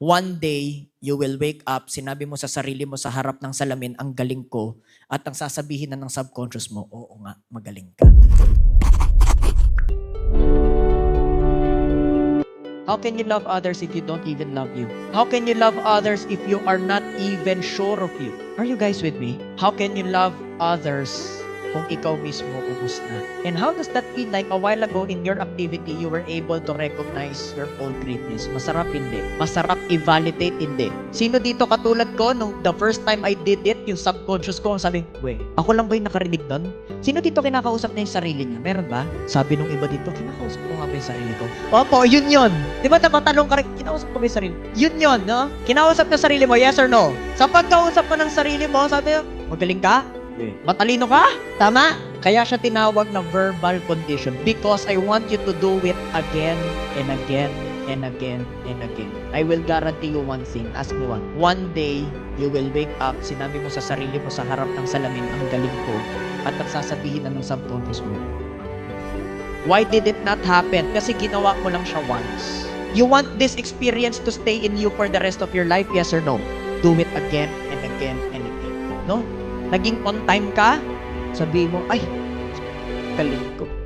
One day, you will wake up, sinabi mo sa sarili mo sa harap ng salamin, ang galing ko, at ang sasabihin na ng subconscious mo, oo nga, magaling ka. How can you love others if you don't even love you? How can you love others if you are not even sure of you? Are you guys with me? How can you love others kung ikaw mismo ubus na? And how does that feel like a while ago in your activity, you were able to recognize your own greatness? Masarap hindi. Masarap i-validate hindi. Sino dito katulad ko nung the first time I did it, yung subconscious ko, ang sabi, we, ako lang ba yung nakarinig doon? Sino dito kinakausap na yung sarili niya? Meron ba? Sabi nung iba dito, kinakausap ko nga ba yung sarili ko? Opo, yun yun. Di ba napatanong ka rin, kinausap ko ba yung sarili? Yun yun, no? Kinausap na sarili mo, yes or no? Sa pagkausap mo ng sarili mo, sabi magaling ka? Matalino ka? Tama? Kaya siya tinawag na verbal condition because I want you to do it again and again and again and again. I will guarantee you one thing. Ask me one. One day, you will wake up, sinabi mo sa sarili mo sa harap ng salamin, ang galing ko, at nagsasabihin na ng subconscious mo. Why did it not happen? Kasi ginawa mo lang siya once. You want this experience to stay in you for the rest of your life? Yes or no? Do it again and again and again. No? Naging on time ka? Sabi mo, ay, galing.